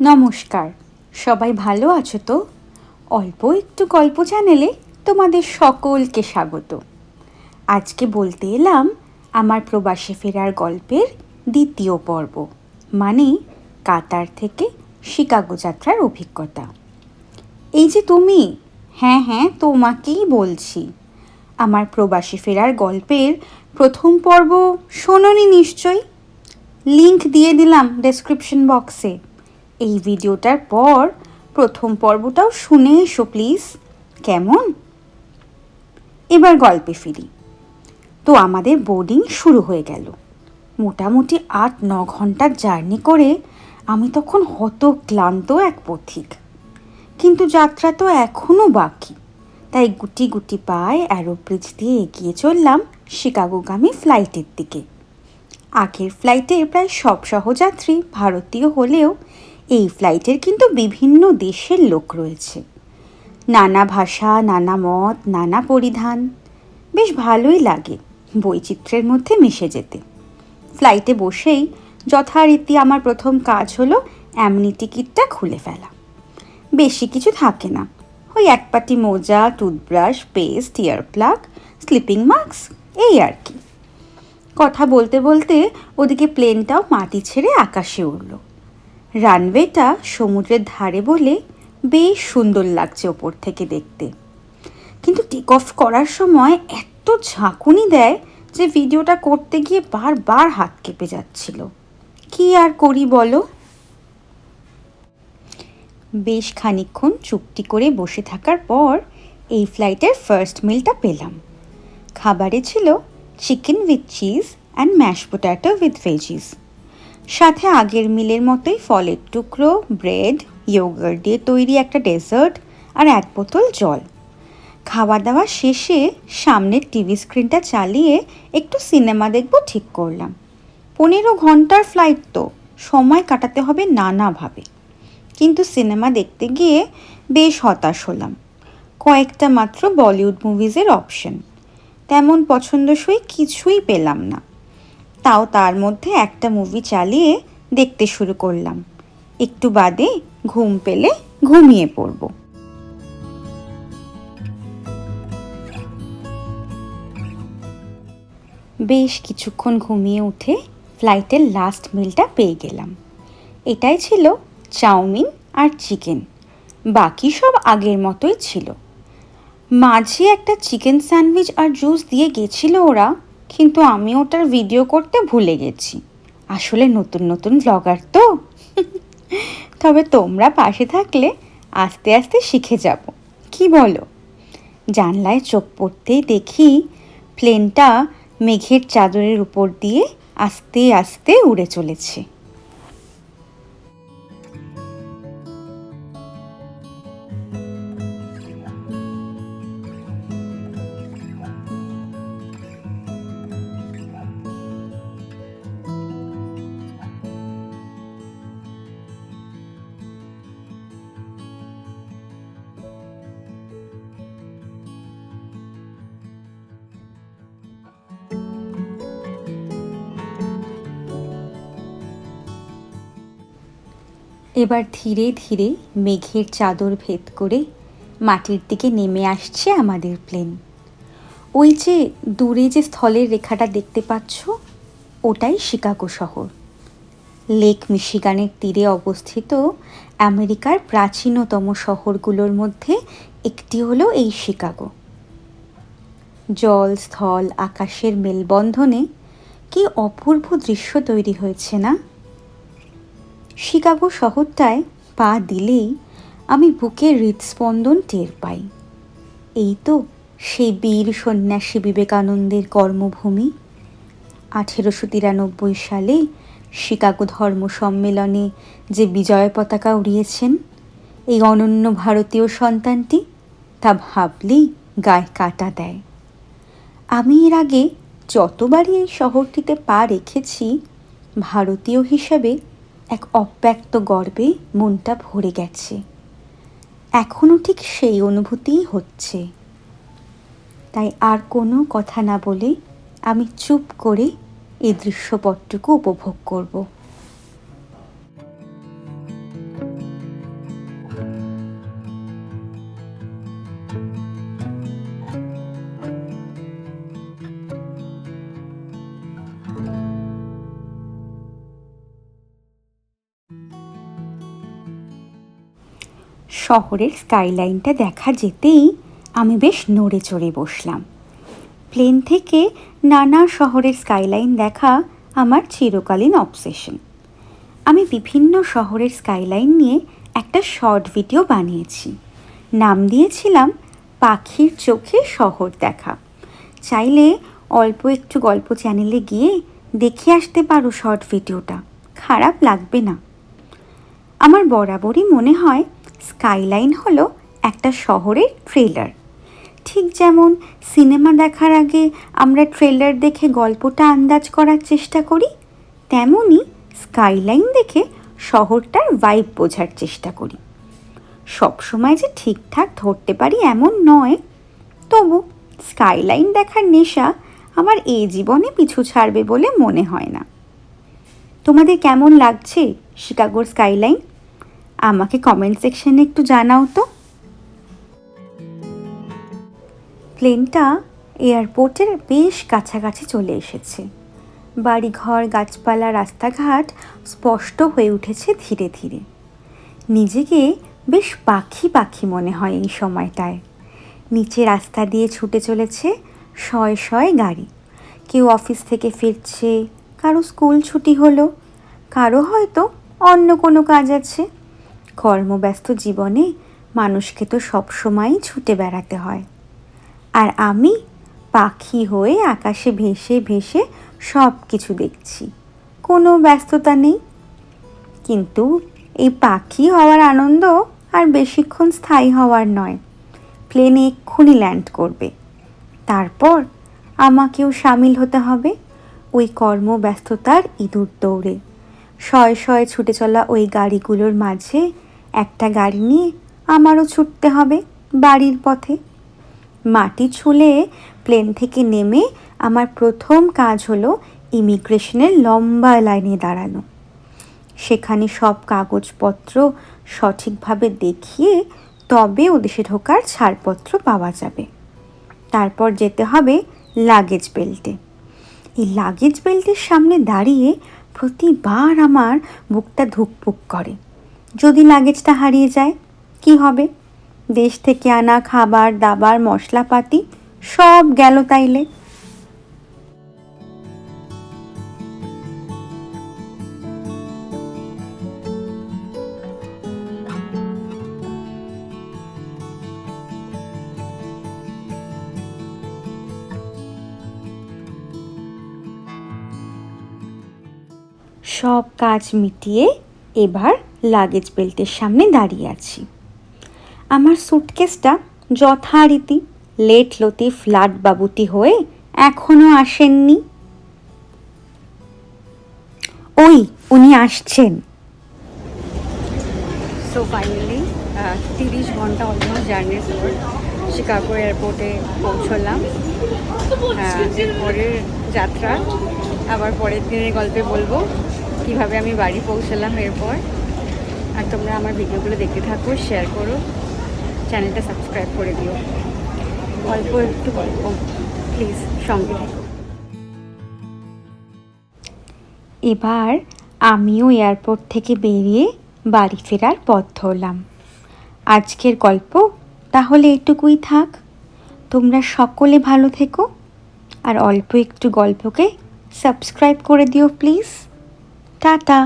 নমস্কার। সবাই ভালো আছো তো? অল্প একটু গল্প চ্যানেলে তোমাদের সকলকে স্বাগত। আজকে বলতে এলাম আমার প্রবাসে ফেরার গল্পের দ্বিতীয় পর্ব মানে কাতার থেকে শিকাগো যাত্রার অভিজ্ঞতা। এই যে তুমি হ্যাঁ হ্যাঁ তোমাকেই বলছি। আমার প্রবাসী ফেরার গল্পের প্রথম পর্ব শোনোনি নিশ্চয়ই? লিংক দিয়ে দিলাম ডেসক্রিপশন বক্সে এই ভিডিওটার পর প্রথম পর্বটাও শুনে এসো প্লিজ কেমন? এবার গল্পে ফিরি। তো আমাদের বোর্ডিং শুরু হয়ে গেল। মোটামুটি আট, ন ঘণ্টার জার্নি করে আমি তখন হত ক্লান্ত এক পথিক। কিন্তু যাত্রা তো এখনও বাকি। তাই গুটি গুটি পায়ে অ্যারোব্রিজ দিয়ে এগিয়ে চললাম শিকাগোগামী ফ্লাইটের দিকে। আগের ফ্লাইটে প্রায় সব সহযাত্রী ভারতীয় হলেও এই ফ্লাইটের কিন্তু বিভিন্ন দেশের লোক রয়েছে। নানা ভাষা, নানা মত, নানা পরিধান, বেশ ভালোই লাগে বৈচিত্র্যের মধ্যে মিশে যেতে। ফ্লাইটে বসেই যথারীতি আমার প্রথম কাজ হলো এমনি টিকিটটা খুলে ফেলা। বেশি কিছু থাকে না। ওই এক পাটি মোজা toothbrush paste ear plug sleeping mask এই আর কি। কথা বলতে বলতে ওদিকে প্লেনটাও মাটি ছেড়ে আকাশে উড়ল। রানওয়েটা সমুদ্রের ধারে বলে বেশ সুন্দর লাগছে ওপর থেকে দেখতে। কিন্তু টেক অফ করার সময় এত ঝাঁকুনি দেয় যে ভিডিওটা করতে গিয়ে বারবার হাত কেঁপে যাচ্ছিল। কি আর করি বলো? বেশ খানিক্ষণ চুপটি করে বসে থাকার পর এই ফ্লাইটের ফার্স্ট মিলটা পেলাম। খাবারে ছিল chicken with cheese and mash potato with veggies সাথে আগের মিলের মতোই ফলের টুকরো, ব্রেড ইয়োগার্ট দিয়ে তৈরি একটা ডেজার্ট আর এক বোতল জল। খাওয়া দাওয়া শেষে সামনের টিভি স্ক্রিনটা চালিয়ে একটু সিনেমা দেখব ঠিক করলাম। পনেরো ঘণ্টার ফ্লাইট তো, সময় কাটাতে হবে নানাভাবে। কিন্তু সিনেমা দেখতে গিয়ে বেশ হতাশ হলাম। কয়েকটা মাত্র বলিউড মুভিজের অপশন তেমন পছন্দসই কিছুই পেলাম না। তাও তার মধ্যে একটা মুভি চালিয়ে দেখতে শুরু করলাম। একটু বাদে ঘুম পেলে ঘুমিয়ে পড়ব। বেশ কিছুক্ষণ ঘুমিয়ে উঠে ফ্লাইটের লাস্ট মিলটা পেয়ে গেলাম। এটাই ছিল চাউমিন আর চিকেন বাকি সব আগের মতোই ছিল। মাঝে একটা চিকেন স্যান্ডউইচ আর জুস দিয়ে গেছিল ওরা। কিন্তু আমি ওটার ভিডিও করতে ভুলে গেছি। আসলে নতুন নতুন ব্লগার তো। তবে তোমরা পাশে থাকলে আস্তে আস্তে শিখে যাব। কি বলো? জানলায় চোখ পড়তেই দেখি প্লেনটা মেঘের চাদরের উপর দিয়ে আস্তে আস্তে উড়ে চলেছে। এবার ধীরে ধীরে মেঘের চাদর ভেদ করে মাটির দিকে নেমে আসছে আমাদের প্লেন। ওই যে দূরে যে স্থলের রেখাটা দেখতে পাচ্ছ, ওটাই শিকাগো শহর। লেক মিশিগানের তীরে অবস্থিত আমেরিকার প্রাচীনতম শহরগুলোর মধ্যে একটি হলো এই শিকাগো। জল, স্থল, আকাশের মেলবন্ধনে কি অপূর্ব দৃশ্য তৈরি হয়েছে না? শিকাগো শহরটায় পা দিলেই আমি বুকে হৃদস্পন্দন টের পাই। এই তো সেই বীর সন্ন্যাসী বিবেকানন্দের কর্মভূমি। আঠেরোশো তিরানব্বই সালে শিকাগো ধর্ম সম্মেলনে যে বিজয় পতাকা উড়িয়েছেন, এই অনন্য ভারতীয় সন্তানটি তা ভাবলেই গায়ে কাটা দেয়। আমি এর আগে যতবারই এই শহরটিতে পা রেখেছি, ভারতীয় হিসাবে এক অব্যক্ত গর্বে মনটা ভরে গেছে। এখনও ঠিক সেই অনুভূতিই হচ্ছে। তাই আর কোনো কথা না বলে আমি চুপ করে এই দৃশ্যপটটুকু উপভোগ করব। শহরের স্কাইলাইনটা দেখা যেতেই আমি বেশ নড়ে চড়ে বসলাম। প্লেন থেকে নানা শহরের স্কাইলাইন দেখা আমার চিরকালীন অবসেশন আমি বিভিন্ন শহরের স্কাইলাইন নিয়ে একটা শর্ট ভিডিও বানিয়েছি। নাম দিয়েছিলাম, পাখির চোখে শহর দেখা। চাইলে অল্প একটু গল্প চ্যানেলে গিয়ে দেখে আসতে পারো শর্ট ভিডিওটা খারাপ লাগবে না। আমার বরাবরই মনে হয় স্কাইলাইন হলো একটা শহরের ট্রেলার। ঠিক যেমন সিনেমা দেখার আগে আমরা ট্রেলার দেখে গল্পটা আন্দাজ করার চেষ্টা করি তেমনই স্কাইলাইন দেখে শহরটার ভাইব বোঝার চেষ্টা করি। সবসময় যে ঠিকঠাক ধরতে পারি এমন নয়, তবু স্কাইলাইন দেখার নেশা আমার এই জীবনে পিছু ছাড়বে বলে মনে হয় না। তোমাদের কেমন লাগছে শিকাগোর স্কাইলাইন? আমাকে কমেন্ট সেকশনে একটু জানাও তো। প্লেনটা এয়ারপোর্টের বেশ কাছাকাছি চলে এসেছে। বাড়িঘর, গাছপালা, রাস্তাঘাট স্পষ্ট হয়ে উঠেছে ধীরে ধীরে। নিজেকে বেশ পাখি পাখি মনে হয় এই সময়টায়। নিচে রাস্তা দিয়ে ছুটে চলেছে শয়ে শয়ে গাড়ি। কেউ অফিস থেকে ফিরছে, কারও স্কুল ছুটি হলো, কারও হয়তো অন্য কোনো কাজ আছে। কর্মব্যস্ত জীবনে মানুষকে তো সবসময়ই ছুটে বেড়াতে হয়। আর আমি পাখি হয়ে আকাশে ভেসে ভেসে সব কিছু দেখছি। কোনো ব্যস্ততা নেই। কিন্তু এই পাখি হওয়ার আনন্দ আর বেশিক্ষণ স্থায়ী হওয়ার নয়। প্লেনে এক্ষুনি ল্যান্ড করবে। তারপর আমাকেও সামিল হতে হবে ওই কর্মব্যস্ততার ইঁদুর দৌড়ে। শয়ে শয়ে ছুটে চলা ওই গাড়িগুলোর মাঝে একটা গাড়ি নিয়ে আমারও ছুটতে হবে বাড়ির পথে। মাটি ছুলে প্লেন থেকে নেমে আমার প্রথম কাজ হলো ইমিগ্রেশনের লম্বা লাইনে দাঁড়ানো। সেখানে সব কাগজপত্র সঠিকভাবে দেখিয়ে তবে ওদেশে ঢোকার ছাড়পত্র পাওয়া যাবে। তারপর যেতে হবে লাগেজ বেল্টে। এই লাগেজ বেল্টের সামনে দাঁড়িয়ে প্রতিবার আমার বুকটা ধুকপুক করে। যদি লাগেজটা হারিয়ে যায়, কি হবে? দেশ থেকে আনা খাবার, দাবার, মশলাপাতি সব গেল তাইলে। সব কাজ মিটিয়ে এবার লাগেজ বেল্টের সামনে দাঁড়িয়ে আছি। আমার সুটকেসটা যথারীতি লেট লতিফ লাট বাবুটি হয়ে এখনও আসেননি। ওই, উনি আসছেন। সো ফাইনালি তিরিশ ঘণ্টা অলমোস্ট জার্নির পর শিকাগো এয়ারপোর্টে পৌঁছলাম। পরের যাত্রা আবার পরের দিনের গল্পে বলব। কীভাবে আমি বাড়ি পৌঁছলাম এরপর। আর তোমরা আমার ভিডিওগুলো দেখতে থাকো শেয়ার করো চ্যানেলটা সাবস্ক্রাইব করে দিও। গল্প একটু গল্প প্লিজ সঙ্গে থেকো। এবার আমিও এয়ারপোর্ট থেকে বেরিয়ে বাড়ি ফেরার পথ ধরলাম। আজকের গল্প তাহলে এটুকুই থাক। তোমরা সকলে ভালো থেকো, আর অল্প একটু গল্পকে সাবস্ক্রাইব করে দিও প্লিজ টাটা।